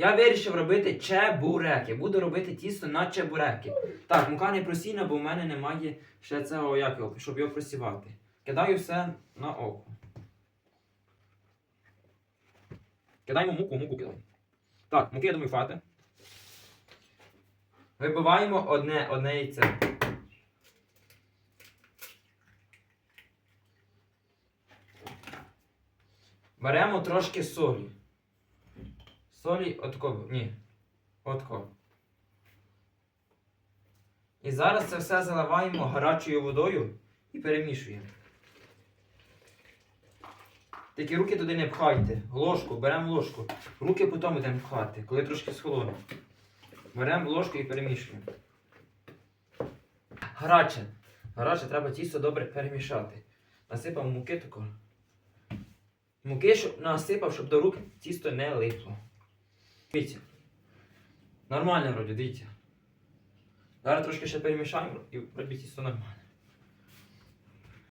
Я вирішив робити чебуреки. Буду робити тісто на чебуреки. Так, мука не просійна, бо в мене немає ще цього, як його, щоб його просівати. Кидаю все на око. Кидаємо муку, муку кидаємо. Так, муки, я думаю, фати. Вибиваємо одне, одне яйце. Беремо трошки солі. Солі отко, ні. Отко. І зараз це все заливаємо гарячою водою і перемішуємо. Тільки руки туди не пхайте. Ложку, беремо ложку. Руки потім будемо пхати, коли трошки схолоне. Беремо ложку і перемішуємо. Гаряче. Гаряче треба тісто добре перемішати. Насипав муки тако. Муки, насипав, щоб до рук тісто не липло. Дивіться. Нормально вроді, дивіться. Зараз трошки ще перемішаємо і робіть все нормально.